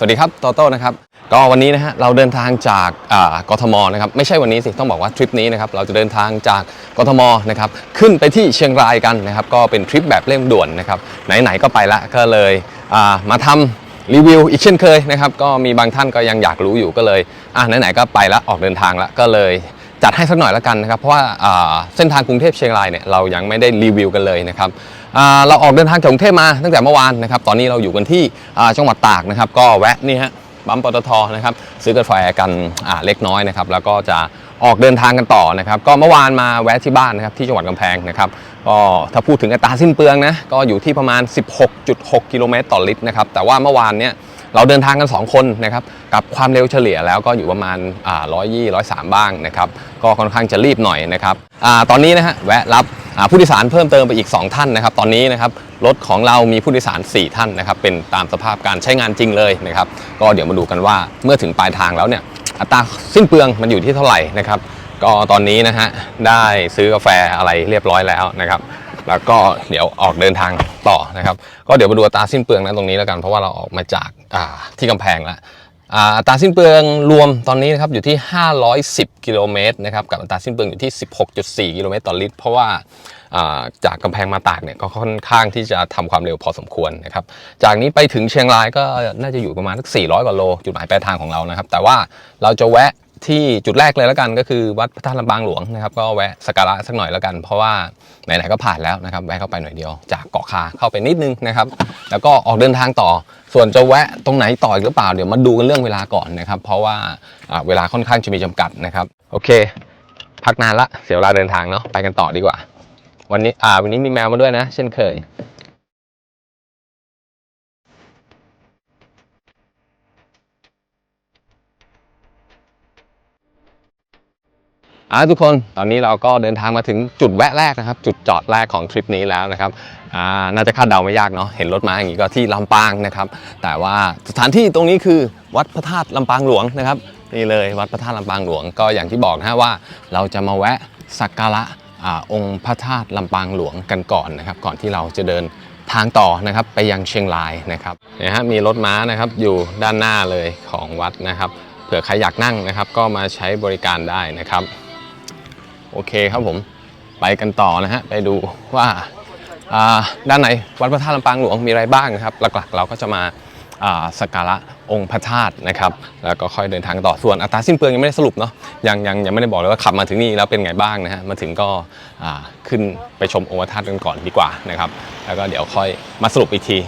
สวัสดีครับโตโต้นะครับก็วันนี้นะฮะเราเดินทางจากกทมนะครับไม่ใช่วันนี้สิต้องบอกว่าทริปนี้นะครับเราจะเดินทางจากกทมนะครับขึ้นไปที่เชียงรายกันนะครับก็เป็นทริปแบบเร่งด่วนนะครับไหนๆก็ไปละก็เลยมาทำรีวิวอีกเช่นเคยนะครับก็มีบางท่านก็ยังอยากรู้อยู่ก็เลยอะไหนๆก็ไปละออกเดินทางละก็เลยจัดให้สักหน่อยละกันนะครับเพราะว่าเส้นทางกรุงเทพเชียงรายเนี่ยเรายังไม่ได้รีวิวกันเลยนะครับ เราออกเดินทางจากกรุงเทพมาตั้งแต่เมื่อวานนะครับตอนนี้เราอยู่กันที่จังหวัดตากนะครับก็แวะนี่ฮะปั๊มปตทนะครับซื้อกาแฟกันอ่าเล็กน้อยนะครับแล้วก็จะออกเดินทางกันต่อนะครับก็เมื่อวานมาแวะที่บ้านนะครับที่จังหวัดกำแพงนะครับก็ถ้าพูดถึงอัตราสิ้นเปลืองนะก็อยู่ที่ประมาณ 16.6 กิโลเมตรต่อลิตรนะครับแต่ว่าเมื่อวานเนี่ย เราเดินทางกัน 2 คนนะครับกับความเร็วเฉลี่ยแล้วก็อยู่ประมาณอ่า120 103บ้างนะครับก็ค่อนข้างจะรีบหน่อยนะครับอาตอนนี้นะฮะแวะรับผู้โดยสารเพิ่มเติมไปอีก 2 ท่านนะครับตอนนี้นะครับรถของเรามีผู้โดยสาร 4 ท่านนะครับเป็นตามสภาพการใช้งานจริงเลยนะครับก็เดี๋ยวมาดูกันว่าเมื่อถึงปลายทางแล้วเนี่ยอัตราสิ้นเปลืองมันอยู่ที่เท่าไหร่นะครับก็ตอนนี้นะฮะได้ซื้อกาแฟอะไรเรียบร้อยแล้วนะครับ แล้วก็เดี๋ยวออกเดินทางต่อนะครับ ก็เดี๋ยวมาดูอัตราสิ้นเปลืองนะตรงนี้แล้วกันเพราะว่าเราออกมาจากาที่กำแพงแล้วอัตราสิ้นเปลืองรวมตอนนี้นะครับอยู่ที่ 510 กิโลเมตรนะครับกับอัตราสิ้นเปลืองอยู่ที่ 16.4 กิโลเมตรต่อลิตร เพราะว่าาจากกำแพงมาตากเนี่ยก็ค่อนข้างที่จะทำความเร็วพอสมควรนะครับจากนี้ไปถึงเชียงรายก็น่าจะอยู่ประมาณสัก400กว่าโล จุดหมายปลายทางของเรานะครับ แต่ว่าเราจะแวะ ที่จุดแรกเลยแล้วกันก็คือวัดพระธาตุลำปางหลวงนะครับก็แวะสักการะสักหน่อยแล้วกัน เพราะว่าไหนๆก็ผ่านแล้วนะครับแวะเข้าไปหน่อยเดียว จากเกาะคาเข้าไปนิดนึงนะครับแล้วก็ออกเดินทางต่อ ส่วนจะแวะตรงไหนต่ออีกหรือเปล่าเดี๋ยวมาดูกันเรื่องเวลาก่อนนะครับเพราะว่าเวลาค่อนข้างจะมีจำกัดนะครับโอเค พักนานละเสียเวลาเดินทางเนาะไปกันต่อดีกว่า วันนี้อ่าวันนี้มีแมวมาด้วยนะ เช่นเคย อ่าทุกคนตอนนี้เราก็เดินทางมาถึงจุดแวะแรกนะครับ จุดจอดแรกของทริปนี้แล้วนะครับอ่าน่าจะคาดเดาไม่ยากเนาะเห็นรถมาอย่างนี้ก็ที่ลำปางนะครับ แต่ว่าสถานที่ตรงนี้คือวัดพระธาตุลำปางหลวงนะครับนี่เลยวัดพระธาตุลำปางหลวงก็อย่างที่บอกนะว่า เราจะมาแวะสักการะอ่าองค์พระธาตุลำปางหลวงกันก่อนนะครับ ก่อนที่เราจะเดินทางต่อนะครับไปยังเชียงรายนะครับเนี่ยฮะมีรถม้านะครับอยู่ด้านหน้าเลยของวัดนะครับเผื่อใครอยากนั่งนะครับ ก็มาใช้บริการได้นะครับ โอเคครับผมไปกันต่อนะฮะไปดูว่าด้านไหนวัดพระธาตุลำปางหลวงมีอะไรบ้างนะครับ หลักๆ เราก็จะมาสักการะองค์พระธาตุนะครับ แล้วก็ค่อยเดินทางต่อส่วนอัตราสิ้นเปลืองยังไม่ได้สรุปเนาะยังยังยังไม่ได้บอกเลยว่าขับมาถึงนี่แล้วเป็นไงบ้างนะฮะมาถึงก็ขึ้นไปชมองค์พระธาตุกันก่อนดีกว่านะครับ แล้วก็เดี๋ยวค่อยมาสรุปอีกที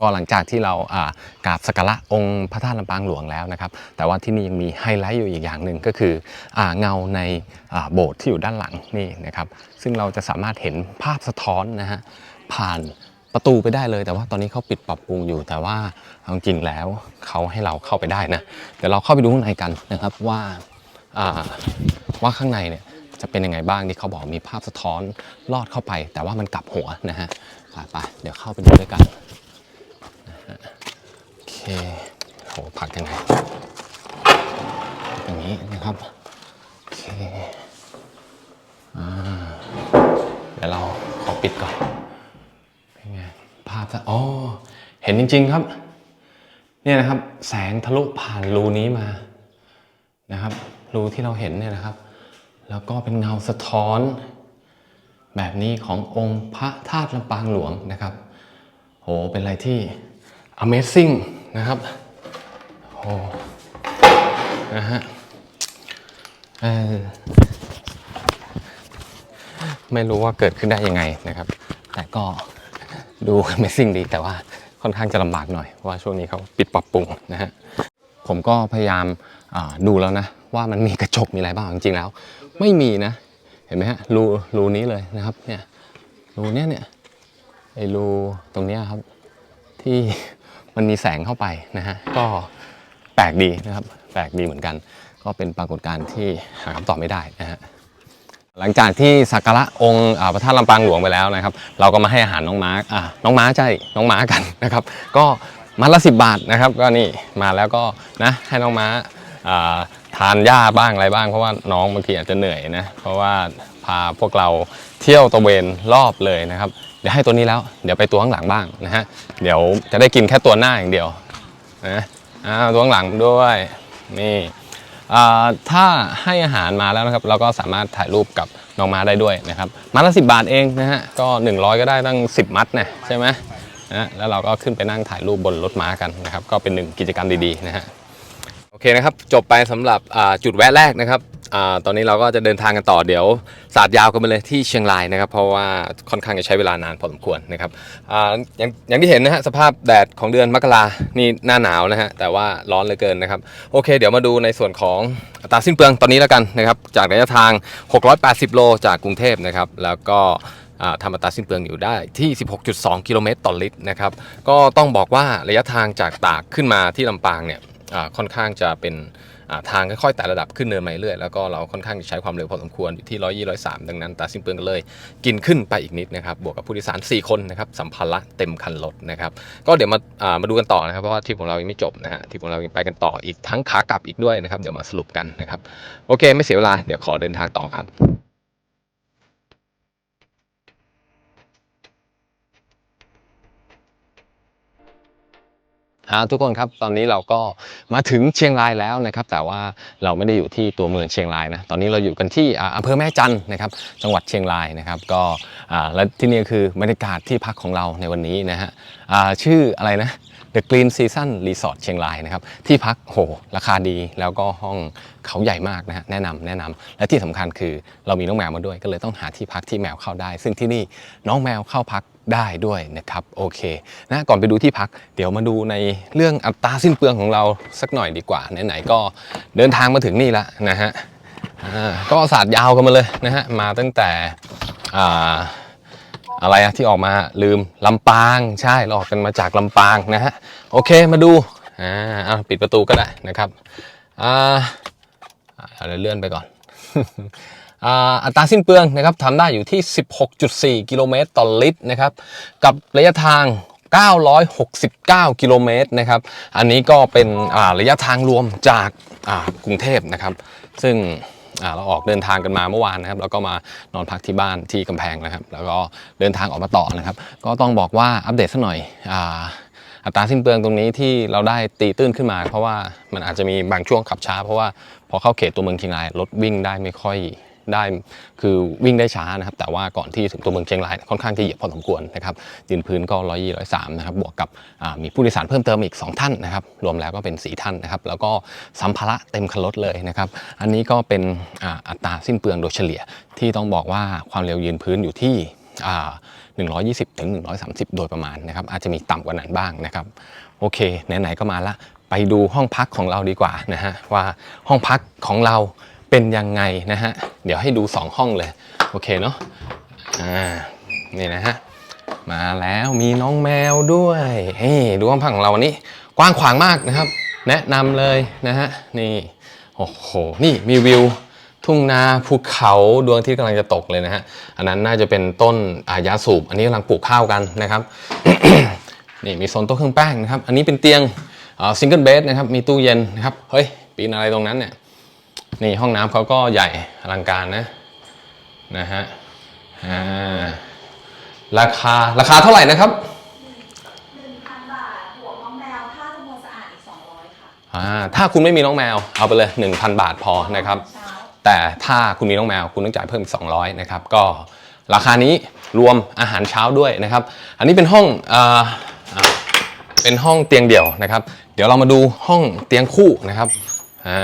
ก็หลังจากที่เราอ่ากราบสักการะองค์พระธาตุลำปางหลวงแล้วนะครับ แต่ว่าที่นี่ยังมีไฮไลท์อยู่อีกอย่างหนึ่งก็คืออาเงาในอ่าโบสถ์ที่อยู่ด้านหลังนี่นะครับ ซึ่งเราจะสามารถเห็นภาพสะท้อนนะฮะผ่านประตูไปได้เลย แต่ว่าตอนนี้เขาปิดปรับปรุงอยู่ แต่ว่าเอาจริงแล้วเขาให้เราเข้าไปได้นะเดี๋ยวเราเข้าไปดูข้างในกันนะครับว่าอ่าว่าข้างในเนี่ยจะเป็นยังไงบ้างที่เขาบอกมีภาพสะท้อนลอดเข้าไป แต่ว่ามันกลับหัวนะฮะไปไปเดี๋ยวเข้าไปดูด้วยกัน โอเคโหผักยังไงอย่างนี้นะครับ โอเคอ่าเดี๋ยวเราขอปิดก่อนเป็นไงภาพจะอ๋อเห็นจริง ๆครับ เนี่ยนะครับ แสงทะลุผ่านรูนี้มานะครับ รูที่เราเห็นเนี่ยนะครับ แล้วก็เป็นเงาสะท้อน แบบนี้ขององค์พระธาตุลำปางหลวงนะครับ โห เป็นอะไรที่ Amazing นะครับโอ้นะฮะเออไม่รู้ว่าเกิดขึ้นได้ยังไงนะครับ แต่ก็ดู Amazing ดีแต่ว่าค่อนข้างจะลำบากหน่อยเพราะว่าช่วงนี้เขาปิดปรับปรุงนะฮะผมก็พยายามาดูแล้วนะ ว่ามันมีกระจกมีอะไรบ้างจริงๆแล้ว ไม่มีนะ เห็นไหมฮะรูรูนี้เลยนะครับเนี่ยรูเนี้ยเนี่ยไอ้รูตรงเนี้ยครับที่ มันมีแสงเข้าไปนะฮะก็แปลกดีนะครับ แปลกดีเหมือนกัน ก็เป็นปรากฏการณ์ที่หาคำตอบไม่ได้นะฮะหลังจากที่สักการะองค์พระธาตุลำปางหลวงไปแล้วนะครับ เราก็มาให้อาหารน้องม้าอ่าน้องม้าใช่น้องม้ากันนะครับ ก็มัดละสิบาทนะครับ ก็นี่มาแล้วก็นะให้น้องม้าททานหญ้าบ้างอะไรบ้างเพราะว่าน้องบางทีอาจจะเหนื่อยนะเพราะว่าพาพวกเราเที่ยวตะเวนรอบเลยนะครับ เดี๋ยวให้ตัวนี้แล้ว เดี๋ยวไปตัวข้างหลังบ้างนะฮะ เดี๋ยวจะได้กินแค่ตัวหน้าอย่างเดียวนะอ่าตัวข้างหลังด้วยนี่ถ้าให้อาหารมาแล้วนะครับ เราก็สามารถถ่ายรูปกับน้องม้าได้ด้วยนะครับมัดละสิบาทเองนะฮะก็ 100 ก็ได้ตั้ง 10 มัดนะใช่ไหมนะแล้วเราก็ขึ้นไปนั่งถ่ายรูปบนรถม้ากันนะครับ ก็เป็นหนึ่งกิจกรรมดีๆนะฮะ โอเคนะครับ จบไปสำหรับจุดแวะแรกนะครับอตอนนี้เราก็จะเดินทางกันต่อเดี๋ยวสาดยาวกันไปเลยที่เชียงรายนะครับ เพราะว่าค่อนข้างจะใช้เวลานานพอสมควรนะครับออย่างอย่างที่เห็นนะฮะสภาพแดดของเดือนมกรานี่หน้าหนาวนะฮะแต่ว่าร้อนเหลือเกินนะครับ โอเค เดี๋ยวมาดูในส่วนของอัตราสิ้นเปลืองตอนนี้แล้วกันนะครับ จากระยะทาง 680 โลจากกรุงเทพนะครับ แล้วก็ทำอัตราสิ้นเปลืองอยู่ได้ที่ 16.2 กิโลเมตรต่อลิตรนะครับ ก็ต้องบอกว่าระยะทางจากตากขึ้นมาที่ลำปางเนี่ย ค่อนข้างจะเป็นอ่าทางค่อยๆไต่ระดับขึ้นเนินมาเรื่อยแล้วก็เราค่อนข้างจะใช้ความเร็วพอสมควรอยู่ที่120 103ดังนั้นตาสิ้นเปลืองก็เลย กินขึ้นไปอีกนิดนะครับบวกกับผู้โดยสาร 4 คนนะครับสัมภาระเต็มคันรถนะครับก็เดี๋ยวมาอ่ามาดูกันต่อนะครับเพราะว่าทริปของเรายังไม่จบนะฮะทริปของเรายังไปกันต่ออีกทั้งขากลับอีกด้วยนะครับเดี๋ยวมาสรุปกันนะครับโอเค ไม่เสียเวลาเดี๋ยวขอเดินทางต่อครับ อ่าทุกคนครับตอนนี้เราก็มาถึงเชียงรายแล้วนะครับ แต่ว่าเราไม่ได้อยู่ที่ตัวเมืองเชียงรายนะตอนนี้เราอยู่กันที่อำเภอแม่จันนะครับ จังหวัดเชียงรายนะครับ ก็อ่าและที่นี่คือบรรยากาศที่พักของเราในวันนี้นะฮะอ่าชื่ออะไรนะ The Green Season Resort เชียงรายนะครับ ที่พักโหราคาดีแล้วก็ห้องเขาใหญ่มากนะฮะแนะนำแนะนำและที่สำคัญคือเรามีน้องแมวมาด้วย ก็เลยต้องหาที่พักที่แมวเข้าได้ ซึ่งที่นี่น้องแมวเข้าพัก ได้ด้วยนะครับโอเคนะก่อนไปดูที่พัก เดี๋ยวมาดูในเรื่องอัตราสิ้นเปลืองของเราสักหน่อยดีกว่าไหนๆก็เดินทางมาถึงนี่ละนะฮะก็ศาสตร์ยาวกันมาเลยนะฮะมาตั้งแต่ออะไรอะที่ออกมาลืมลำปางใช่เราออกกันมาจากลำปางนะฮะโอเคมาดูอ่าปิดประตูก็ได้นะครับอ่าเอาเลื่อนไปก่อน อัตราสิ้นเปลืองนะครับทำได้อยู่ที่ 16.4 กิโลเมตรต่อลิตรนะครับ กับระยะทาง 969 กิโลเมตรนะครับ อันนี้ก็เป็นระยะทางรวมจากกรุงเทพนะครับ ซึ่งเราออกเดินทางกันมาเมื่อวานนะครับ แล้วก็มานอนพักที่บ้านที่กำแพงนะครับ แล้วก็เดินทางออกมาต่อนะครับ ก็ต้องบอกว่าอัปเดตสักหน่อยอาอัตราสิ้นเปลืองตรงนี้ที่เราได้ตีตื้นขึ้นมา เพราะว่ามันอาจจะมีบางช่วงขับช้า เพราะว่าพอเข้าเขตตัวเมืองเชียงรายรถวิ่งได้ไม่ค่อย ได้คือวิ่งได้ช้านะครับ แต่ว่าก่อนที่ถึงตัวเมืองเชียงรายค่อนข้างจะเหยียบพอสมควรนะครับยืนพื้นก็ร้อยยี่ร้อยสามนะครับบวกกับมีผู้โดยสารเพิ่มเติมอีก 2 ท่านนะครับ รวมแล้วก็เป็น 4 ท่านนะครับ แล้วก็สัมภาระเต็มคันรถเลยนะครับ อันนี้ก็เป็นอ,อัตราสิ้นเปลืองโดยเฉลี่ยที่ต้องบอกว่าความเร็วยืนพื้นอยู่ที่อ่า120ถึง130 โดยประมาณนะครับ อาจจะมีต่ำกว่านั้นบ้างนะครับ โอเค ไหนๆก็มาละ ไปดูห้องพักของเราดีกว่านะฮะว่าห้องพักของเรา เป็นยังไงนะฮะ เดี๋ยวให้ดู 2 ห้องเลย โอเคเนาะอ่านี่นะฮะ มาแล้วมีน้องแมวด้วยเฮ้ดูห้องพักของเราวันนี้ กว้างขวางมากนะครับ แนะนำเลยนะฮะ นี่ โอ้โห นี่มีวิวทุ่งนาภูเขาดวงอาที่กำลังจะตกเลยนะฮะ อันนั้นน่าจะเป็นต้นอายาสูบ อันนี้กำลังปลูกข้าวกันนะครับ นี่มีโซนโต๊ะเครื่องแป้งนะครับ อันนี้เป็นเตียงซิงเกิลเบดนะครับ มีตู้เย็นนะครับ เฮ้ย ปีนอะไรตรงนั้นเนี่ย นี่ห้องน้ำเขาก็ใหญ่อลังการนะนะฮะอ่าราคาราคาเท่าไหร่นะครับ1,000บาทบวกน้องแมวถ้าทำความสะอาดอีก200ค่ะอ่าถ้าคุณไม่มีน้องแมวเอาไปเลย 1,000 บาทพอนะครับเช้าแต่ถ้าคุณมีน้องแมวคุณต้องจ่ายเพิ่มอีก200นะครับก็ราคานี้รวมอาหารเช้าด้วยนะครับ อันนี้เป็นห้องอ่าอ่าเป็นห้องเตียงเดี่ยวนะครับ เดี๋ยวเรามาดูห้องเตียงคู่นะครับ อ่า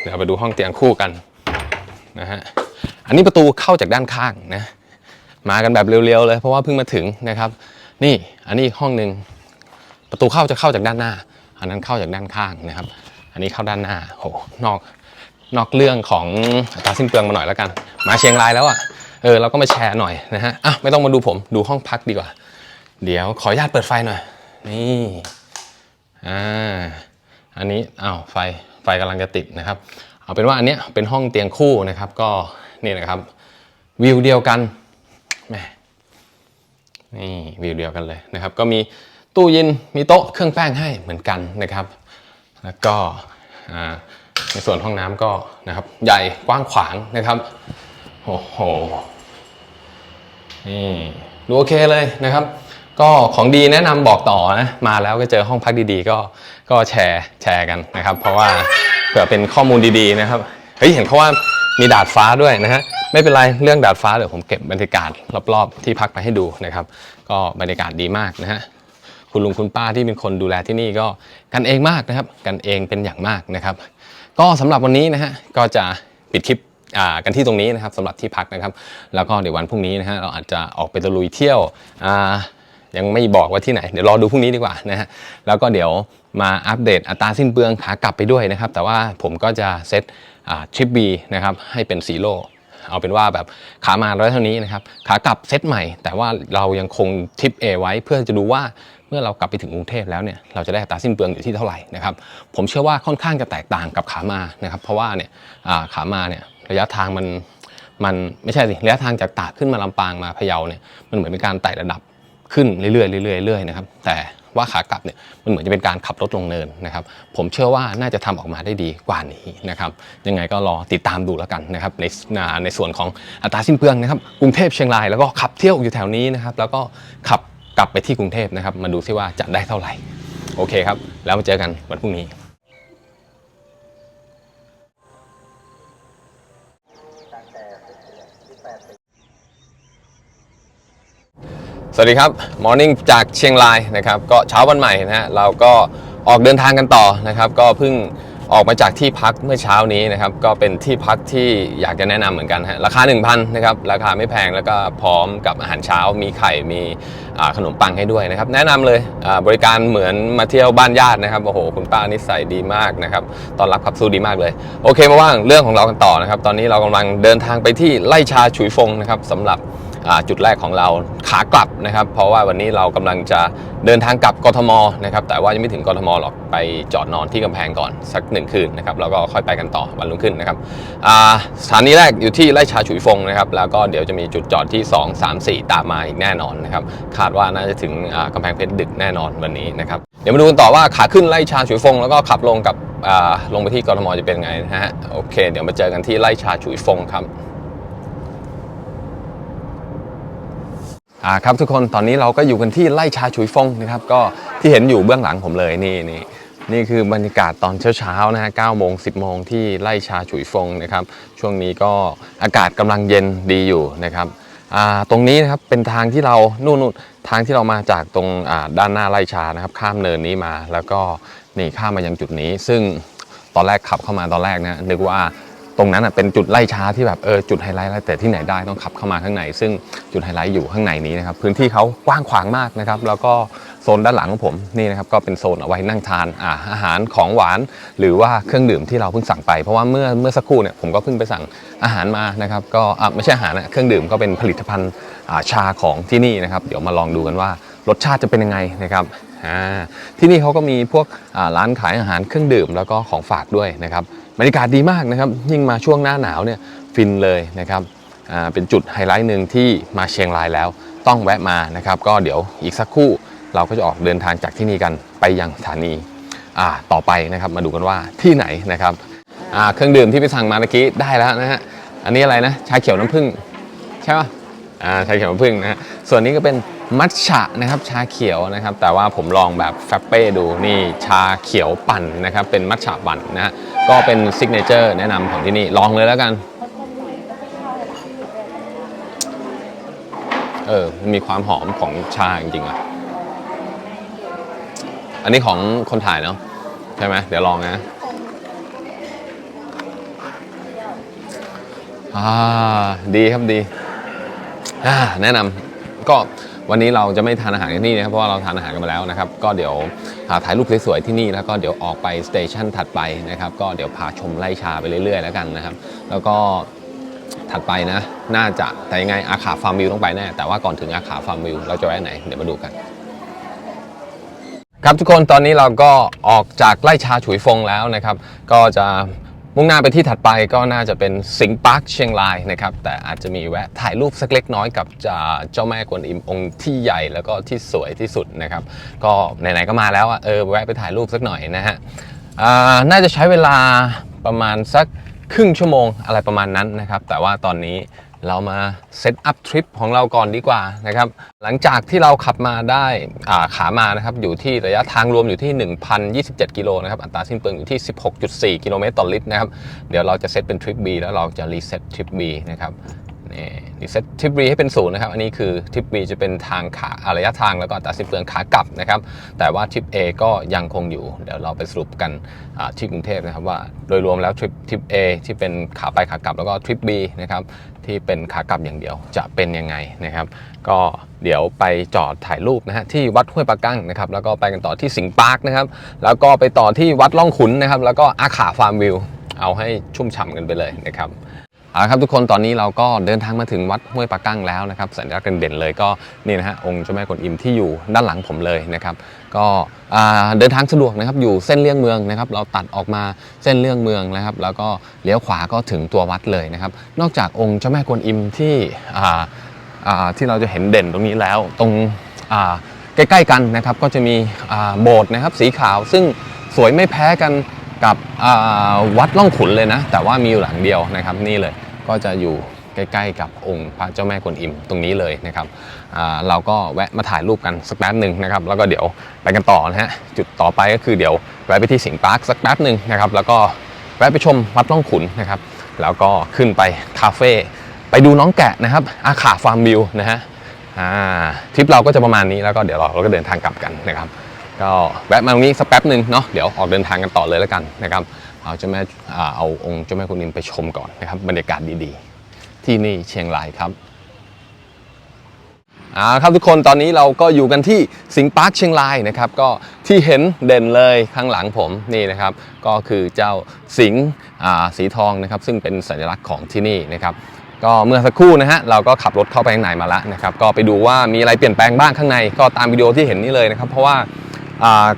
เดี๋ยวไปดูห้องเตียงคู่กันนะฮะอันนี้ประตูเข้าจากด้านข้างนะมากันแบบเร็วๆเลย เพราะว่าเพิ่งมาถึงนะครับ นี่อันนี้ห้องหนึ่งประตูเข้าจะเข้าจากด้านหน้า อันนั้นเข้าจากด้านข้างนะครับ อันนี้เข้าด้านหน้าโหนอกนอกเรื่องของอัตราสิ้นเปลืองมาหน่อยแล้วกัน มาเชียงรายแล้วอะเออเราก็มาแชร์หน่อยนะฮะอะไม่ต้องมาดูผมดูห้องพักดีกว่า เดี๋ยวขออนุญาตเปิดไฟหน่อย นี่อ่าอันนี้อ้าวไฟ ไฟกำลังจะติดนะครับ เอาเป็นว่าอันเนี้ยเป็นห้องเตียงคู่นะครับ ก็นี่นะครับวิวเดียวกันแหมนี่วิวเดียวกันเลยนะครับ ก็มีตู้เย็นมีโต๊ะเครื่องแป้งให้เหมือนกันนะครับ แล้วก็ในส่วนห้องน้ำก็นะครับ ใหญ่กว้างขวางนะครับโอ้โหนี่ดูโอเคเลยนะครับ ก็ของดีแนะนำบอกต่อนะมาแล้วก็เจอห้องพักดีๆ ก็ก็แชร์แชร์กันนะครับ เพราะว่าเผื่อเป็นข้อมูลดีๆนะครับเฮ้ยเห็นเขาว่ามีดาดฟ้าด้วยนะฮะไม่เป็นไรเรื่องดาดฟ้าเดี๋ยวผมเก็บบรรยากาศรอบๆที่พักไปให้ดูนะครับ ก็บรรยากาศดีมากนะฮะคุณลุงคุณป้าที่เป็นคนดูแลที่นี่ก็กันเองมากนะครับ กันเองเป็นอย่างมากนะครับ ก็สำหรับวันนี้นะฮะก็จะปิดคลิปกันที่ตรงนี้นะครับสำหรับที่พักนะครับ แล้วก็เดี๋ยววันพรุ่งนี้นะฮะเราอาจจะออกไปตะลุยเที่ยวอ่า ยังไม่บอกว่าที่ไหน เดี๋ยวรอดูพรุ่งนี้ดีกว่านะฮะแล้วก็เดี๋ยวมาอัปเดตอัตราสิ้นเปลืองขากลับไปด้วยนะครับ แต่ว่าผมก็จะเซตทริป B นะครับให้เป็นซีโร่เอาเป็นว่าแบบขามาร้อยเท่านี้นะครับ ขากลับเซตใหม่ แต่ว่าเรายังคงทิป A ไว้เพื่อจะดูว่าเมื่อเรากลับไปถึงกรุงเทพแล้วเนี่ยเราจะได้อัตราสิ้นเปลืองอยู่ที่เท่าไหร่นะครับ ผมเชื่อว่าค่อนข้างจะแตกต่างกับขามานะครับ เพราะว่าเนี่ยขามาเนี่ยระยะทางมันมันไม่ใช่สิระยะทางจากตากขึ้นมาลำปางมาพะเยาเนี่ยมันเหมือนเป็นการไต่ระดับ ขึ้นเรื่อยๆเรื่อยๆเรื่อยๆนะครับแต่ว่าขากลับเนี่ยมันเหมือนจะเป็นการขับรถลงเนินนะครับ ผมเชื่อว่าน่าจะทำออกมาได้ดีกว่านี้นะครับยังไงก็รอติดตามดูแล้วกันนะครับในในในส่วนของอัตราสิ้นเปลืองนะครับกรุงเทพเชียงรายแล้วก็ขับเที่ยวอยู่แถวนี้นะครับแล้วก็ขับกลับไปที่กรุงเทพนะครับมาดูซิว่าจะได้เท่าไหร่โอเคครับ แล้วมาเจอกันวันพรุ่งนี้ สวัสดีครับ Morning จากเชียงรายนะครับก็เช้าวันใหม่นะฮะเราก็ออกเดินทางกันต่อนะครับ ก็เพิ่งออกมาจากที่พักเมื่อเช้านี้นะครับ ก็เป็นที่พักที่อยากจะแนะนำเหมือนกันฮะราคา 1,000นะครับราคาไม่แพงแล้วก็พร้อมกับอาหารเช้ามีไข่มีขนมปังให้ด้วยนะครับ แนะนำเลยบริการเหมือนมาเที่ยวบ้านญาตินะครับโอ้โหคุณป้านิสัยดีมากนะครับตอนรับขับสู้ดีมากเลย โอเคมาว่างเรื่องของเรากันต่อนะครับ ตอนนี้เรากำลังเดินทางไปที่ไล่ชาฉุยฟงนะครับสำหรับ จุดแรกของเราขากลับนะครับ เพราะว่าวันนี้เรากำลังจะเดินทางกลับกทมนะครับแต่ว่ายังไม่ถึงกทมหรอกไปจอดนอนที่กำแพงก่อนสักหนึ่งคืนนะครับแล้วก็ค่อยไปกันต่อวันรุ่งขึ้นนะครับสถานีแรกอยู่ที่ไร่ชาฉุยฟงนะครับแล้วก็เดี๋ยวจะมีจุดจอดที่ 2 3 4 ตามมาอีกแน่นอนนะครับคาดว่าน่าจะถึงอ่ากำแพงเพชรดึกแน่นอนวันนี้นะครับเดี๋ยวมาดูกันต่อว่าขาขึ้นไร่ชาฉุยฟงแล้วก็ขับลงกับลงไปที่กทมจะเป็นไงนะฮะโอเค เดี๋ยวมาเจอกันที่ไร่ชาฉุยฟงครับ อ่าครับทุกคนตอนนี้เราก็อยู่กันที่ไร่ชาฉุยฟงนะครับก็ที่เห็นอยู่เบื้องหลังผมเลยนี่นี่นี่คือบรรยากาศตอนเช้าๆนะฮะ9โมง 10 โมงที่ไร่ชาฉุยฟงนะครับ ช่วงนี้ก็อากาศกำลังเย็นดีอยู่นะครับอ่าตรงนี้นะครับเป็นทางที่เรานู่นทางที่เรามาจากตรงอ่าด้านหน้าไร่ชานะครับ ข้ามเนินนี้มาแล้วก็นี่ข้ามมายังจุดนี้ ซึ่งตอนแรกขับเข้ามาตอนแรกนะนึกว่า ตรงนั้นอะเป็นจุดไล่ช้าที่แบบเออจุดไฮไลท์แล้วแต่ที่ไหนได้ต้องขับเข้ามาข้างใน ซึ่งจุดไฮไลท์อยู่ข้างในนี้นะครับพื้นที่เขากว้างขวางมากนะครับแล้วก็โซนด้านหลังของผมนี่นะครับก็เป็นโซนเอาไว้นั่งทานอาอาหารของหวาน หรือว่าเครื่องดื่มที่เราเพิ่งสั่งไป เพราะว่าเมื่อเมื่อสักครู่เนี่ยผมก็เพิ่งไปสั่งอาหารมานะครับก็ไม่ใช่อาหารนะเครื่องดื่มก็เป็นผลิตภัณฑ์าชาของที่นี่นะครับเดี๋ยวมาลองดูกันว่ารสชาติจะเป็นยังไงนะครับที่นี่เขาก็มีพวกร้านขายอาหารเครื่องดื่มแล้วก็ของฝากด้วยนะครับ บรรยากาศดีมากนะครับ ยิ่งมาช่วงหน้าหนาวเนี่ยฟินเลยนะครับเป็นจุดไฮไลท์หนึ่งที่มาเชียงรายแล้วต้องแวะมานะครับ ก็เดี๋ยวอีกสักครู่เราก็จะออกเดินทางจากที่นี่กันไปยังสถานีต่อไปนะครับมาดูกันว่าที่ไหนนะครับเครื่องดื่มที่ไปสั่งมาเมื่อกี้ได้แล้วนะฮะอันนี้อะไรนะชาเขียวน้ำผึ้งใช่ป่ะชาเขียวน้ำผึ้งนะฮะส่วนนี้ก็เป็น มัทฉะนะครับชาเขียวนะครับ แต่ว่าผมลองแบบแฟปเป้ดูนี่ชาเขียวปั่นนะครับ เป็นมัทฉะปั่นนะฮะก็เป็นซิกเนเจอร์แนะนำของที่นี่ลองเลยแล้วกัน เออมันมีความหอมของชาจริงๆอะอันนี้ของคนถ่ายเนาะใช่ไหมเดี๋ยวลองนะอ่าดีครับดีอ่าแนะนำก็ วันนี้เราจะไม่ทานอาหารที่นี่นะครับเพราะว่าเราทานอาหารกันมาแล้วนะครับ ก็เดี๋ยวหาถ่ายรูปสวยๆที่นี่แล้วก็เดี๋ยวออกไปสเตชันถัดไปนะครับ ก็เดี๋ยวพาชมไล่ชาไปเรื่อยๆแล้วกันนะครับ แล้วก็ถัดไปนะ น่าจะแต่ยังไงอาขาฟาร์มวิวต้องไปแน่แต่ว่าก่อนถึงอาขาฟาร์มวิวเราจะแวะไหนเดี๋ยวมาดูกันครับทุกคนตอนนี้เราก็ออกจากไล่ชาฉุยฟงแล้วนะครับ ก็จะ มุ่งหน้าไปที่ถัดไปก็น่าจะเป็นสิงห์ปาร์คเชียงรายนะครับ แต่อาจจะมีแวะถ่ายรูปสักเล็กน้อยกับเจ้าแม่กวนอิมองค์ที่ใหญ่แล้วก็ที่สวยที่สุดนะครับ ก็ไหนๆก็มาแล้วอะเออแวะไปถ่ายรูปสักหน่อยนะฮะน่าจะใช้เวลาประมาณสักครึ่งชั่วโมงอะไรประมาณนั้นนะครับ แต่ว่าตอนนี้ เรามาเซตอัพทริปของเราก่อนดีกว่านะครับหลังจากที่เราขับมาได้อ่าขามานะครับอยู่ที่ระยะทางรวมอยู่ที่ 1,027 กิโลนะครับอัตราสิ้นเปลืองอยู่ที่ 16.4 กิโลเมตรต่อลิตรนะครับเดี๋ยวเราจะเซตเป็นทริป B แล้วเราจะรีเซ็ตทริป B นะครับ รีเซ็ตทริป B ให้เป็นศูนย์นะครับ อันนี้คือทริป B จะเป็นทางขาอาระยะทางแล้วก็อัตราสิ้นเปลืองขากลับนะครับ แต่ว่าทริป A ก็ยังคงอยู่ เดี๋ยวเราไปสรุปกันที่กรุงเทพนะครับว่าโดยรวมแล้วทริปทิป A ที่เป็นขาไปขากลับแล้วก็ทริป B นะครับที่เป็นขากลับอย่างเดียวจะเป็นยังไงนะครับก็เดี๋ยวไปจอดถ่ายรูปนะฮะที่วัดห้วยปะกั้งนะครับแล้วก็ไปกันต่อที่สิงห์ปาร์คนะครับแล้วก็ไปต่อที่วัดล่องขุนนะครับแล้วก็อาขาฟาร์มวิวเอาให้ชุ่มฉ่ำกันไปเลยนะครับ เอาละครับทุกคนตอนนี้เราก็เดินทางมาถึงวัดห้วยปะกั้งแล้วนะครับสัญลักษณ์เด่นๆเลยก็นี่นะฮะองค์เจ้าแม่กวนอิมที่อยู่ด้านหลังผมเลยนะครับก็เดินทางสะดวกนะครับอยู่เส้นเลี่ยงเมืองนะครับเราตัดออกมาเส้นเลี่ยงเมืองนะครับ แล้วก็เลี้ยวขวาก็ถึงตัววัดเลยนะครับนอกจากองค์เจ้าแม่กวนอิมที่ที่เราจะเห็นเด่นตรงนี้แล้ว ตรงใกล้ๆกันนะครับก็จะมีโบสถ์นะครับสีขาวซึ่งสวยไม่แพ้กันกับวัดล่องขุนเลยนะ แต่ว่ามีอยู่หลังเดียวนะครับนี่เลย ก็จะอยู่ใกล้ๆกับองค์พระเจ้าแม่กวนอิมตรงนี้เลยนะครับเราก็แวะมาถ่ายรูปกันสักแป๊บหนึ่งนะครับ แล้วก็เดี๋ยวไปกันต่อนะฮะจุดต่อไปก็คือเดี๋ยวแวะไปที่สิงห์ปาร์คสักแป๊บหนึ่งนะครับ แล้วก็แวะไปชมวัดล่องขุนนะครับ แล้วก็ขึ้นไปคาเฟ่ไปดูน้องแกะนะครับ อาขาฟาร์มวิวนะฮะทริปเราก็จะประมาณนี้แล้วก็เดี๋ยวเราก็เดินทางกลับกันนะครับ ก็แวะมาตรงนี้สักแป๊บหนึ่งเนาะเดี๋ยวออกเดินทางกันต่อเลยแล้วกันนะครับ เอาเจ้าแม่เอาองค์เจ้าแม่กุนอิมไปชมก่อนนะครับบรรยากาศดีๆ ที่นี่เชียงรายครับเอาครับทุกคนตอนนี้เราก็อยู่กันที่สิงห์ปาร์คเชียงรายนะครับ ก็ที่เห็นเด่นเลยข้างหลังผมนี่นะครับ ก็คือเจ้าสิงห์อ่าสีทองนะครับ ซึ่งเป็นสัญลักษณ์ของที่นี่นะครับ ก็เมื่อสักครู่นะฮะเราก็ขับรถเข้าไปข้างในมาแล้วนะครับ ก็ไปดูว่ามีอะไรเปลี่ยนแปลงบ้างข้างใน ก็ตามวิดีโอที่เห็นนี่เลยนะครับ เพราะว่า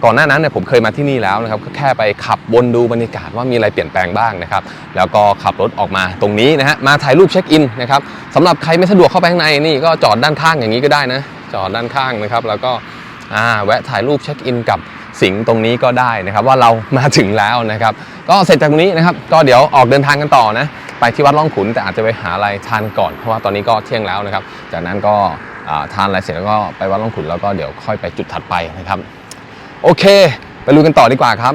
ก่อนหน้านั้นเนี่ยผมเคยมาที่นี่แล้วนะครับก็แค่ไปขับวนดูบรรยากาศว่ามีอะไรเปลี่ยนแปลงบ้างนะครับแล้วก็ขับรถออกมาตรงนี้นะฮะมาถ่ายรูปเช็คอินนะครับสำหรับใครไม่สะดวกเข้าไปข้างในนี่ก็จอดด้านข้างอย่างนี้ก็ได้นะจอดด้านข้างนะครับแล้วก็แวะถ่ายรูปเช็คอินกับสิงตรงนี้ก็ได้นะครับว่าเรามาถึงแล้วนะครับ ก็เสร็จจากตรงนี้นะครับ ก็เดี๋ยวออกเดินทางกันต่อนะ ไปที่วัดร่องขุนแต่อาจจะไปหาอะไรทานก่อนเพราะว่าตอนนี้ก็เที่ยงแล้วนะครับ จากนั้นก็ทานอะไรเสร็จแล้วก็ไปวัดร่องขุนแล้วก็เดี๋ยวค่อยไปจุดถัดไปนะครับ โอเค ไปลุยกันต่อดีกว่าครับ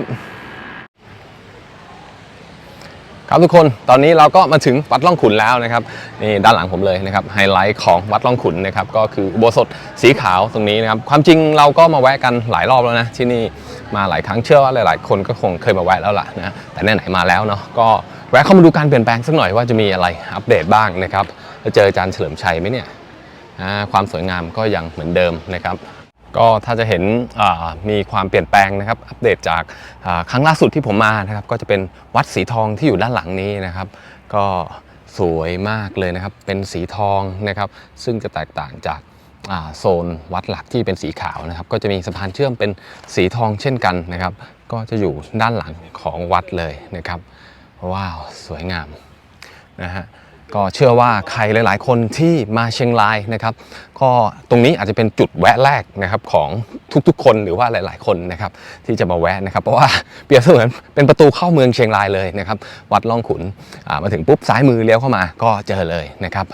ครับทุกคนตอนนี้เราก็มาถึงวัดล่องขุนแล้วนะครับนี่ด้านหลังผมเลยนะครับไฮไลท์ของวัดล่องขุนนะครับก็คืออุโบสถสีขาวตรงนี้นะครับความจริงเราก็มาแวะกันหลายรอบแล้วนะที่นี่มาหลายครั้งเชื่อว่าหลาย ๆ คนก็คงเคยมาแวะแล้วล่ะนะแต่ไหนๆมาแล้วเนาะก็แวะเข้ามาดูการเปลี่ยนแปลงสักหน่อยว่าจะมีอะไรอัปเดตบ้างนะครับแล้วเจออาจารย์เฉลิมชัยไหมเนี่ยความสวยงามก็ยังเหมือนเดิมนะครับ ก็ถ้าจะเห็นมีความเปลี่ยนแปลงนะครับ อัปเดตจากาครั้งล่าสุดที่ผมมานะครับ ก็จะเป็นวัดสีทองที่อยู่ด้านหลังนี้นะครับ ก็สวยมากเลยนะครับ เป็นสีทองนะครับ ซึ่งจะแตกต่างจากาโซนวัดหลักที่เป็นสีขาวนะครับ ก็จะมีสะพานเชื่อมเป็นสีทองเช่นกันนะครับ ก็จะอยู่ด้านหลังของวัดเลยนะครับ ว้าว สวยงามนะฮะ ก็เชื่อว่าใครหลาย ๆ คนที่มาเชียงรายนะครับ ก็ตรงนี้อาจจะเป็นจุดแวะแรกนะครับของทุกๆ คนหรือว่าหลาย ๆ คนนะครับที่จะมาแวะนะครับ เพราะว่าเปรียบเสมือนเป็นประตูเข้าเมืองเชียงรายเลยนะครับ วัดล่องขุนมาถึงปุ๊บซ้ายมือเลี้ยวเข้ามาก็เจอเลยนะครับ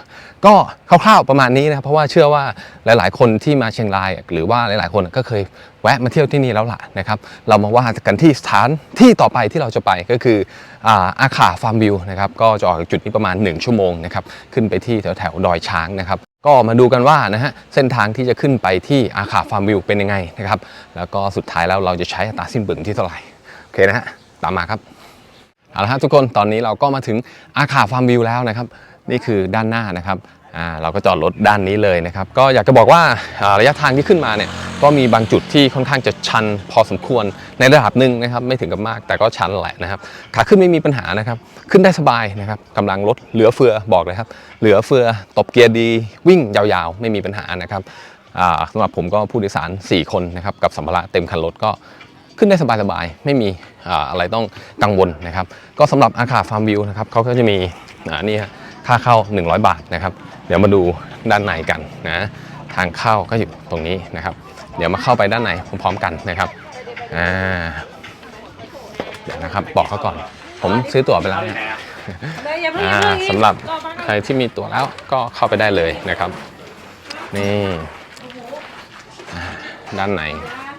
ก็คร่าวๆประมาณนี้นะครับเพราะว่าเชื่อว่าหลาย ๆ คนที่มาเชียงราย หรือว่าหลาย ๆ คนก็เคยแวะมาเที่ยวที่นี่แล้วล่ะนะครับ เรามาว่ากันที่สถานที่ต่อไปที่เราจะไปก็คืออาอาขาฟาร์มวิวนะครับก็จะออกจากจุดนี้ประมาณ 1 ชั่วโมงนะครับขึ้นไปที่แถวแถวๆดอยช้างนะครับก็มาดูกันว่านะฮะเส้นทางที่จะขึ้นไปที่อาขาฟาร์มวิวเป็นยังไงนะครับแล้วก็สุดท้ายแล้วเราจะใช้อัตราสิ้นเปลืองที่เท่าไหร่โอเคนะฮะตามมาครับเอาละครับทุกคนตอนนี้เราก็มาถึงอาคาฟาร์มวิวแล้วนะครับ นี่คือด้านหน้านะครับเราก็จอดรถด้านนี้เลยนะครับ ก็อยากจะบอกว่าระยะทางที่ขึ้นมาเนี่ยก็มีบางจุดที่ค่อนข้างจะชันพอสมควรในระดับหนึ่งนะครับ ไม่ถึงกับมากแต่ก็ชันแหละนะครับขาขึ้นไม่มีปัญหานะครับ ขึ้นได้สบายนะครับกำลังรถเหลือเฟือบอกเลยครับ เหลือเฟือตบเกียร์ดีวิ่งยาวๆ ไม่มีปัญหานะครับสำหรับผมก็ผู้โดยสาร 4 คนนะครับกับสัมภาระเต็มคันรถก็ขึ้นได้สบายๆ ไม่มีอะไรต้องกังวลนะครับ ก็สำหรับอาคาฟาร์มวิวนะครับเขาก็จะมีนี่ฮะ ค่าเข้า 100 บาทนะครับ เดี๋ยวมาดูด้านในกันนะทางเข้าก็อยู่ตรงนี้นะครับ เดี๋ยวมาเข้าไปด้านในพร้อมๆกันนะครับอ่าเดี๋ยวนะครับบอกเขาก่อน ผมซื้อตั๋วไปแล้วเนี่ยเลยอย่าเพิ่งอ่าอย่าเพิ่งสำหรับออกมาก่อนใครที่มีตั๋วแล้วก็เข้าไปได้เลยนะครับนี่อ่าด้านใน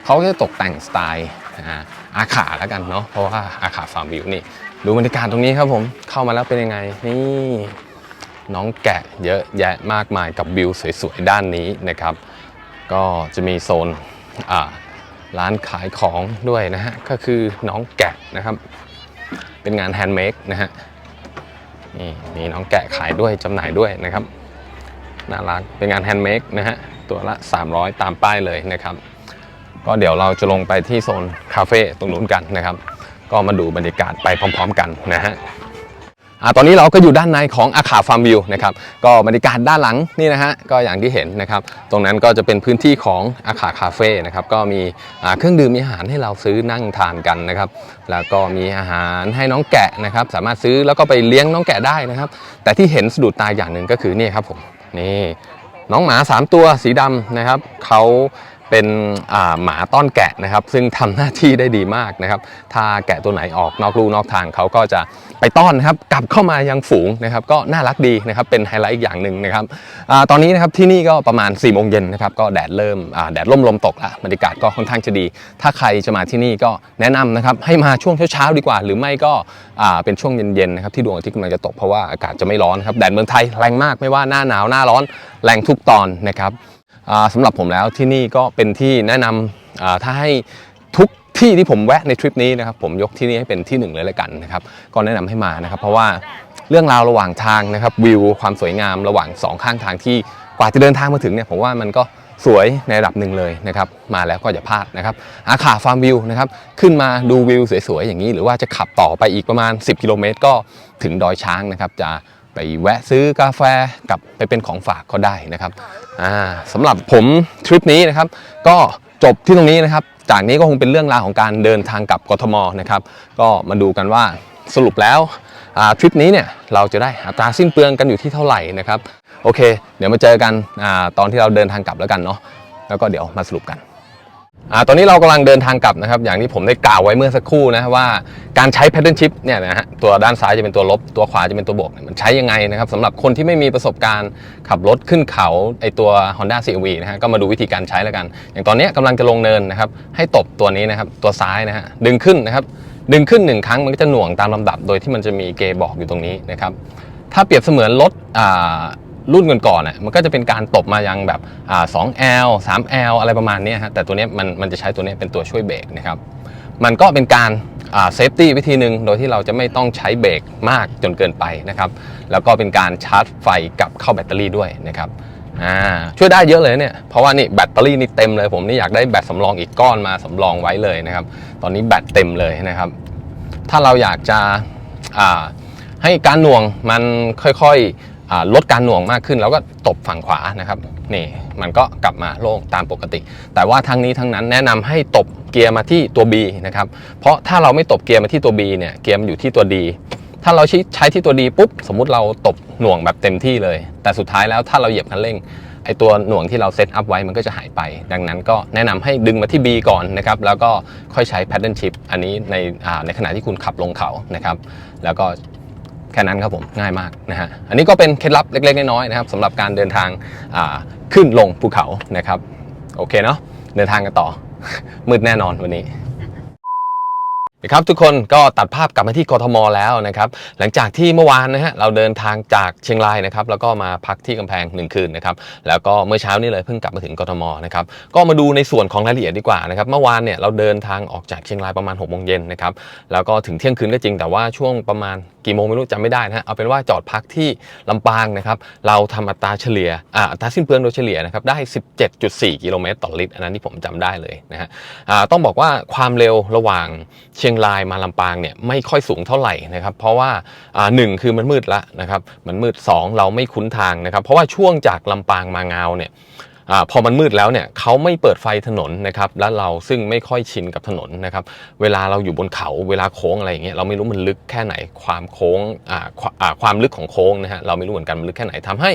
เขาก็จะตกแต่งสไตล์อ่าอาขาแล้วกันเนาะเพราะว่าอาขาฟาร์มวิวนี่ดูบรรยากาศตรงนี้ครับผมเข้ามาแล้วเป็นยังไงนี่ น้องแกะเยอะแยะมากมายกับวิวสวยๆด้านนี้นะครับ ก็จะมีโซนร้านขายของด้วยนะฮะก็คือน้องแกะนะครับ เป็นงานแฮนด์เมดนะฮะนี่มีน้องแกะขายด้วยจำหน่ายด้วยนะครับน่ารักเป็นงานแฮนด์เมดนะฮะตัวละ 300 ตามป้ายเลยนะครับ ก็เดี๋ยวเราจะลงไปที่โซนคาเฟ่ตรงนู้นกันนะครับ ก็มาดูบรรยากาศไปพร้อม ๆ กันนะฮะ ตอนนี้เราก็อยู่ด้านในของอาคาฟาร์มวิวนะครับก็บรรยากาศด้านหลังนี่นะฮะก็อย่างที่เห็นนะครับตรงนั้นก็จะเป็นพื้นที่ของอาคาคาเฟ่นะครับก็มีเครื่องดื่มมีอาหารให้เราซื้อนั่งทานกันนะครับแล้วก็มีอาหารให้น้องแกะนะครับสามารถซื้อแล้วก็ไปเลี้ยงน้องแกะได้นะครับ แต่ที่เห็นสะดุดตาอย่างหนึ่งก็คือนี่ครับผมนี่น้องหมา 3 ตัวสีดำนะครับเขา เป็นหมาต้อนแกะนะครับ ซึ่งทำหน้าที่ได้ดีมากนะครับ ถ้าแกะตัวไหนออกนอกลู่นอกทางเขาก็จะไปต้อนนะครับกลับเข้ามายังฝูงนะครับ ก็น่ารักดีนะครับเป็นไฮไลท์อีกอย่างหนึ่งนะครับอตอนนี้นะครับที่นี่ก็ประมาณ4ี่โมงเย็นนะครับก็แดดเริ่มแดดร่มลมตกแล้วบรรยากาศก็ค่อนข้างจะดี ถ้าใครจะมาที่นี่ก็แนะนำนะครับให้มาช่วงเช้าๆดีกว่า หรือไม่ก็เป็นช่วงเย็นๆนะครับที่ดวงอาทิตย์กำลังจะตกเพราะว่าอากาศจะไม่ร้อนครับแดดเมืองไทยแรงมากไม่ว่าหน้าหนาวหน้าร้อนแรงทุกตอนนะครับ สำหรับผมแล้วที่นี่ก็เป็นที่แนะนำถ้าให้ทุกที่ที่ผมแวะในทริปนี้นะครับผมยกที่นี่ให้เป็นที่หนึ่งเลยละกันนะครับก็แนะนำให้มานะครับเพราะว่าเรื่องราวระหว่างทางนะครับวิวความสวยงามระหว่างสองข้างทางที่กว่าจะเดินทางมาถึงเนี่ยผมว่ามันก็สวยในระดับหนึ่งเลยนะครับมาแล้วก็อย่าพลาดนะครับอาขาฟาร์มวิวนะครับขึ้นมาดูวิวสวยๆอย่างนี้ หรือว่าจะขับต่อไปอีกประมาณ 10 กิโลเมตรก็ถึงดอยช้างนะครับจะ แวะซื้อกาแฟกับไปเป็นของฝากก็ได้นะครับสำหรับผมทริปนี้นะครับ ก็จบที่ตรงนี้นะครับ จากนี้ก็คงเป็นเรื่องราวของการเดินทางกลับกทมนะครับ ก็มาดูกันว่าสรุปแล้วทริปนี้เนี่ยเราจะได้อัตราสิ้นเปลืองกันอยู่ที่เท่าไหร่นะครับ โอเค เดี๋ยวมาเจอกันอตอนที่เราเดินทางกลับแล้วกันเนาะแล้วก็เดี๋ยวมาสรุปกัน อ่าตอนนี้เรากำลังเดินทางกลับนะครับ อย่างที่ผมได้กล่าวไว้เมื่อสักครู่นะว่าการใช้ pattern shift เนี่ยนะฮะตัวด้านซ้ายจะเป็นตัวลบ ตัวขวาจะเป็นตัวบวกมันใช้ยังไงนะครับสำหรับคนที่ไม่มีประสบการณ์ขับรถขึ้นเขาไอตัว Honda CRV นะฮะก็มาดูวิธีการใช้แล้วกัน อย่างตอนนี้กำลังจะลงเนินนะครับ ให้ตบตัวนี้นะครับ ตัวซ้ายนะฮะดึงขึ้นนะครับ ดึงขึ้นหนึ่งครั้งมันก็จะหน่วงตามลำดับ โดยที่มันจะมีเกบอกอยู่ตรงนี้นะครับถ้าเปรียบเสมือนรถ รุ่นก่อนๆน่ะมันก็จะเป็นการตบมายังแบบสอ่า 2L 3L อะไรประมาณนี้ฮะแต่ตัวนี้มันมันจะใช้ตัวนี้เป็นตัวช่วยเบรกนะครับมันก็เป็นการเซฟตี้วิธีหนึ่งโดยที่เราจะไม่ต้องใช้เบรกมากจนเกินไปนะครับแล้วก็เป็นการชาร์จไฟกลับเข้าแบตเตอรี่ด้วยนะครับช่วยได้เยอะเลยเนี่ยเพราะว่านี่แบตเตอรี่นี่เต็มเลยผมนี่อยากได้แบตสำรองอีกก้อนมาสำรองไว้เลยนะครับตอนนี้แบตเต็มเลยนะครับ ถ้าเราอยากจะให้การหน่วงมันค่อยๆ ลดการหน่วงมากขึ้น แล้วก็ตบฝั่งขวานะครับนี่มันก็กลับมาโล่งตามปกติ แต่ว่าทั้งนี้ทั้งนั้นแนะนำให้ตบเกียร์มาที่ตัว B นะครับเพราะถ้าเราไม่ตบเกียร์มาที่ตัว B เนี่ยเกียร์มันอยู่ที่ตัว D ถ้าเราใช้ใช้ที่ตัว D ปุ๊บสมมุติเราตบหน่วงแบบเต็มที่เลย แต่สุดท้ายแล้วถ้าเราเหยียบคันเร่งไอตัวหน่วงที่เราเซตอัพไว้มันก็จะหายไป ดังนั้นก็แนะนำให้ดึงมาที่ B ก่อนนะครับ แล้วก็ค่อยใช้ pattern shift อันนี้ในในขณะที่คุณขับลงเขานะครับ แล้วก็ แค่นั้นครับผมง่ายมากนะฮะอันนี้ก็เป็นเคล็ดลับเล็กๆน้อยๆนะครับสำหรับการเดินทางาขึ้นลงภูเขานะครับโอเคเนาะเดินทางกันต่อมืดแน่นอนวันนี้ นะครับทุกคนก็ตัดภาพกลับมาที่กทมแล้วนะครับหลังจากที่เมื่อวานนะฮะเราเดินทางจากเชียงรายนะครับแล้วก็มาพักที่กำแพงหนึ่งคืนนะครับแล้วก็เมื่อเช้านี้เลยเพิ่งกลับมาถึงกทมนะครับก็มาดูในส่วนของรายละเอียดดีกว่านะครับเมื่อวานเนี่ยเราเดินทางออกจากเชียงรายประมาณ6กโมงเย็นนะครับแล้วก็ถึงเที่ยงคืนก็จริงแต่ว่าช่วงประมาณกี่โมงไม่รู้จำไม่ได้นะฮะเอาเป็นว่าจอดพักที่ลำปางนะครับเราทำอัตราเฉลี่ยอ่าอัตราสิ้นเปลืองโดยเฉลี่ยนะครับได้ 17.4 กิโลเมตรต่อลิตรอันนั้นที่ผมจำได้เลยนะฮะอ่าต้องบอกว่าความเร็วระหว่างเชียงรายมาลำปางเนี่ยไม่ค่อยสูงเท่าไหร่นะครับ เพราะว่าหนึ่งคือมันมืดละนะครับมันมืด 2 เราไม่คุ้นทางนะครับ เพราะว่าช่วงจากลำปางมางาวเนี่ยอพอมันมืดแล้วเนี่ยเขาไม่เปิดไฟถนนนะครับและเราซึ่งไม่ค่อยชินกับถนนนะครับเวลาเราอยู่บนเขาเวลาโค้งอะไรอย่างเงี้ยเราไม่รู้มันลึกแค่ไหนความโค้งความลึกของโค้งนะฮะเราไม่รู้เหมือนกันมันลึกแค่ไหนทำให้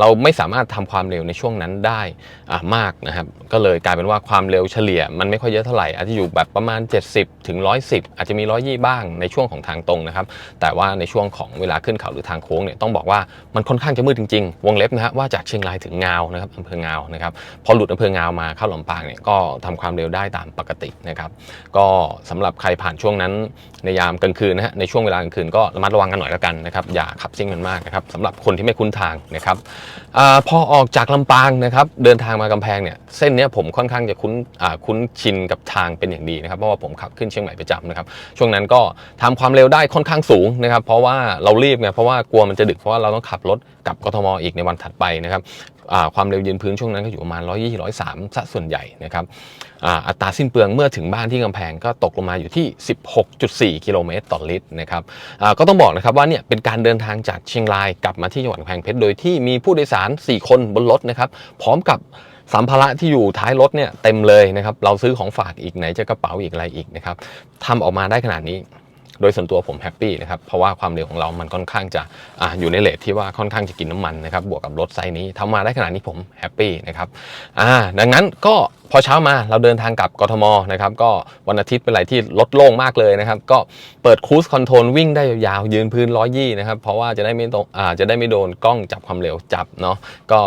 เราไม่สามารถทำความเร็วในช่วงนั้นได้อ่ามากนะครับ ก็เลยกลายเป็นว่าความเร็วเฉลี่ย มันไม่ค่อยเยอะเท่าไหร่อาจจะอยู่แบบประมาณ 70 ถึง 110 อาจจะมี 120 บ้างในช่วงของทางตรงนะครับ แต่ว่าในช่วงของเวลาขึ้นเขาหรือทางโค้งเนี่ยต้องบอกว่ามันค่อนข้างจะมืดจริงๆ วงเล็บนะฮะว่าจากเชียงรายถึงงาวนะครับอำเภองาวนะครับพอหลุดอำเภองาวมาเข้าลำปางเนี่ยก็ทำความเร็วได้ตามปกตินะครับ ก็สำหรับใครผ่านช่วงนั้นในยามกลางคืนนะฮะในช่วงเวลากลางคืนก็ระมัดระวังกันหน่อยแล้วกันนะครับอย่าขับซิ่งมันมากนะครับสำหรับคนที่ไม่คุ้นทางนะครับอพอออกจากลำปางนะครับเดินทางมากำแพงเนี่ยเส้นนี้ผมค่อนข้างจะคุ้นคุ้นชินกับทางเป็นอย่างดีนะครับเพราะว่าผมขับขึ้นเชียงใหม่ประจำนะครับช่วงนั้นก็ทำความเร็วได้ค่อนข้างสูงนะครับเพราะว่าเรารีบไงเพราะว่ากลัวมันจะดึกเพราะว่าเราต้องขับรถกลับกทมอีกในวันถัดไปนะครับ ความเร็วยืนพื้นช่วงนั้นก็อยู่ประมาณ 120 103ซะส่วนใหญ่นะครับอัตราสิ้นเปลืองเมื่อถึงบ้านที่กำแพงก็ตกลงมาอยู่ที่ 16.4 กิโลเมตรต่อลิตรนะครับก็ต้องบอกนะครับว่าเนี่ยเป็นการเดินทางจากเชียงรายกลับมาที่จังหวัดกำแพงเพชรโดยที่มีผู้โดยสาร 4 คนบนรถนะครับพร้อมกับสัมภาระที่อยู่ท้ายรถเนี่ยเต็มเลยนะครับเราซื้อของฝากอีกไหนจะกระเป๋าอีกอะไรอีกนะครับทำออกมาได้ขนาดนี้ โดยส่วนตัวผมแฮปปี้นะครับ เพราะว่าความเร็วของเรามันค่อนข้างจะออยู่ในเลทที่ว่าค่อนข้างจะกินน้ำมันนะครับ บวกกับรถไซส์นี้ทำมาได้ขนาดนี้ผมแฮปปี้นะครับอ่าดังนั้นก็พอเช้ามาเราเดินทางกลับกทมนะครับก็วันอาทิตย์เป็นอะไรที่รถโล่งมากเลยนะครับ ก็เปิดคูสคอนโทรลวิ่งได้ยาวๆยืนพื้นร้อยยี่นะครับ เพราะว่าจะได้ไม่ตรงอ่าจะได้ไม่โดนกล้องจับความเร็วจับเนาะก็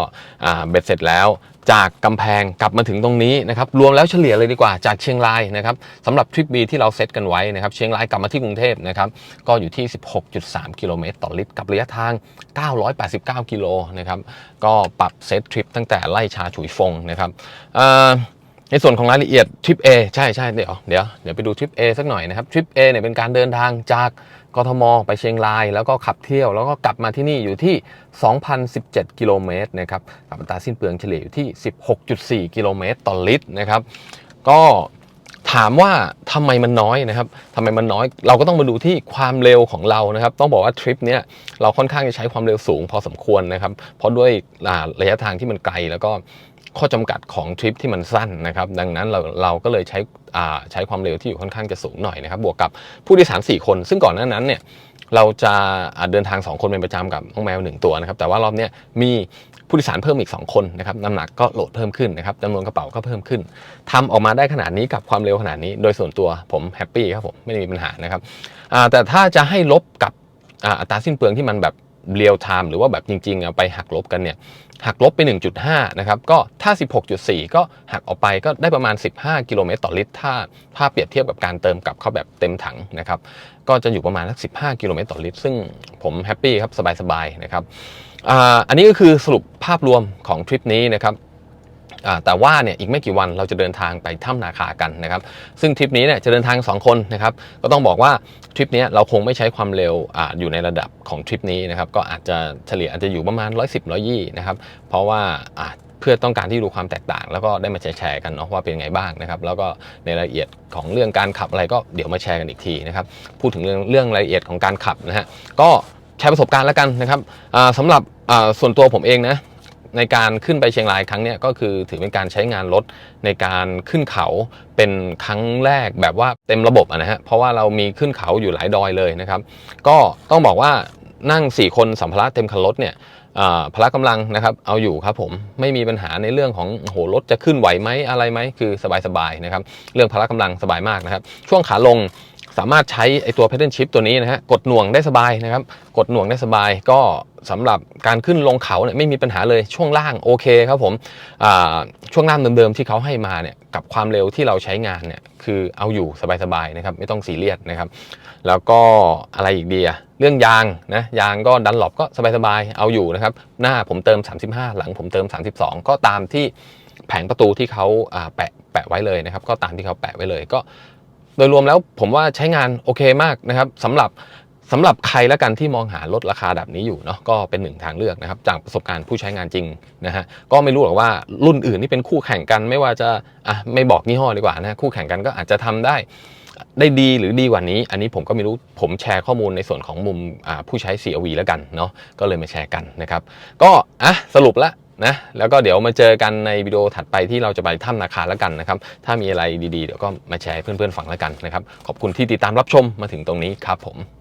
อ่าเบ็ดเสร็จแล้ว จากกำแพงกลับมาถึงตรงนี้นะครับรวมแล้วเฉลี่ยเลยดีกว่าจากเชียงรายนะครับสำหรับทริป B ที่เราเซตกันไว้นะครับเชียงรายกลับมาที่กรุงเทพนะครับก็อยู่ที่ 16.3 กิโลเมตรต่อลิตร กับระยะทาง 989 กิโลนะครับก็ปรับเซตทริปตั้งแต่ไล่ชาฉุยฟงนะครับในส่วนของรายละเอียดทริป A ใช่ใช่เดี๋ยวเดี๋ยวเดี๋ยวไปดูทริป A สักหน่อยนะครับทริป A เนี่ยเป็นการเดินทางจาก กทมไปเชียงราย แล้วก็ขับเที่ยว แล้วก็กลับมาที่นี่อยู่ที่ 2,017 กิโลเมตรนะครับกับอัตราสิ้นเปลืองเฉลี่ยอยู่ที่ 16.4 กิโลเมตรต่อลิตรนะครับ ก็ถามว่าทำไมมันน้อยนะครับทำไมมันน้อย เราก็ต้องมาดูที่ความเร็วของเรานะครับ ต้องบอกว่าทริปเนี้ยเราค่อนข้างจะใช้ความเร็วสูงพอสมควรนะครับ เพราะด้วยระยะทางที่มันไกลแล้วก็ ข้อจำกัดของทริปที่มันสั้นนะครับดังนั้นเราเราก็เลยใช้ใช้ความเร็วที่อยู่ค่อนข้างจะสูงหน่อยนะครับบวกกับผู้โดยสาร 4 คน ซึ่งก่อนหน้านั้นเนี่ยเราจะเดินทาง 2 คนเป็นประจำกับน้องแมว 1 ตัวนะครับแต่ว่ารอบนี้มีผู้โดยสารเพิ่มอีก 2 คนนะครับน้ำหนักก็โหลดเพิ่มขึ้นนะครับจำนวนกระเป๋าก็เพิ่มขึ้นทำออกมาได้ขนาดนี้กับความเร็วขนาดนี้ โดยส่วนตัวผมแฮปปี้ครับผมไม่ได้มีปัญหานะครับแต่ถ้าจะให้ลบกับอัตราสิ้นเปลืองที่มันแบบเรียลไทม์หรือว่าแบบจริงๆไปหักลบกันเนี่ย หักลบไป 1.5 นะครับ ก็ถ้า 16.4 ก็หักออกไปก็ได้ประมาณ 15 กิโลเมตรต่อลิตร ถ้าถ้าเปรียบเทียบกับการเติมกลับเข้าแบบเต็มถังนะครับ ก็จะอยู่ประมาณสัก 15 กิโลเมตรต่อลิตร ซึ่งผมแฮปปี้ครับ สบายๆ นะครับอันนี้ก็คือสรุปภาพรวมของทริปนี้นะครับ แต่ว่าเนี่ยอีกไม่กี่วันเราจะเดินทางไปถ้ำนาคากันนะครับ ซึ่งทริปนี้เนี่ยจะเดินทาง 2 คนนะครับ ก็ต้องบอกว่าทริปนี้เราคงไม่ใช้ความเร็วออยู่ในระดับของทริปนี้นะครับ ก็อาจจะเฉลี่ยอาจจะอยู่ประมาณ 110 120นะครับ เพราะว่าเพื่อต้องการที่ดูความแตกต่าง แล้วก็ได้มาแชร์กันเนาะว่าเป็นไงบ้างนะครับ แล้วก็ในรายละเอียดของเรื่องการขับอะไรก็เดี๋ยวมาแชร์กันอีกทีนะครับ พูดถึงเรื่องเรื่องรายละเอียดของการขับนะฮะ ก็แชร์ประสบการณ์แล้วกันนะครับสำหรับส่วนตัวผมเองนะ ในการขึ้นไปเชียงรายครั้งนี้ก็คือถือเป็นการใช้งานรถในการขึ้นเขาเป็นครั้งแรกแบบว่าเต็มระบบะนะฮะเพราะว่าเรามีขึ้นเขาอยู่หลายดอยเลยนะครับ ก็ต้องบอกว่านั่ง 4 คนสัมภาระเต็มคันรถเนี่ยพละกำลังนะครับเอาอยู่ครับผมไม่มีปัญหาในเรื่องของโหรถจะขึ้นไหวไหมอะไรไหมคือสบายๆนะครับเรื่องพละกำลังสบายมากนะครับ ช่วงขาลงสามารถใช้ไอตัว pedal shift ตัวนี้นะฮะกดหน่วงได้สบายนะครับ กดหน่วงได้สบายก็ สำหรับการขึ้นลงเขาเนี่ยไม่มีปัญหาเลยช่วงล่างโอเคครับผมช่วงล่างเดิมๆที่เขาให้มาเนี่ยกับความเร็วที่เราใช้งานเนี่ยคือเอาอยู่สบายๆนะครับไม่ต้องซีเรียสนะครับแล้วก็อะไรอีกดีอะเรื่องยางนะยางก็ดันหลบก็สบายๆเอาอยู่นะครับหน้าผมเติม 35 หลังผมเติม 32 ก็ตามที่แผงประตูที่เขาอ่าแปะแปะไว้เลยนะครับก็ตามที่เขาแปะไว้เลยก็โดยรวมแล้วผมว่าใช้งานโอเคมากนะครับสำหรับ สำหรับใครละกันที่มองหารถราคาแบบนี้อยู่เนาะก็เป็นหนึ่งทางเลือกนะครับจากประสบการณ์ผู้ใช้งานจริงนะฮะก็ไม่รู้หรอกว่ารุ่นอื่นที่เป็นคู่แข่งกันไม่ว่าจะอะไม่บอกยี่ห้อดีกว่านะคู่แข่งกันก็อาจจะทำได้ได้ดีหรือดีกว่านี้ อันนี้ผมก็ไม่รู้ผมแชร์ข้อมูลในส่วนของมุมผู้ใช้ CRV แล้วกันเนาะก็เลยมาแชร์กันนะครับก็อะสรุปละนะแล้วก็เดี๋ยวมาเจอกันในวิดีโอถัดไปที่เราจะไปถ้ำนาคาแล้วกันนะครับ ถ้ามีอะไรดีๆ เดี๋ยวก็มาแชร์เพื่อนๆฟังแล้วกันนะครับ ขอบคุณที่ติดตามรับชมมาถึงตรงนี้ครับผม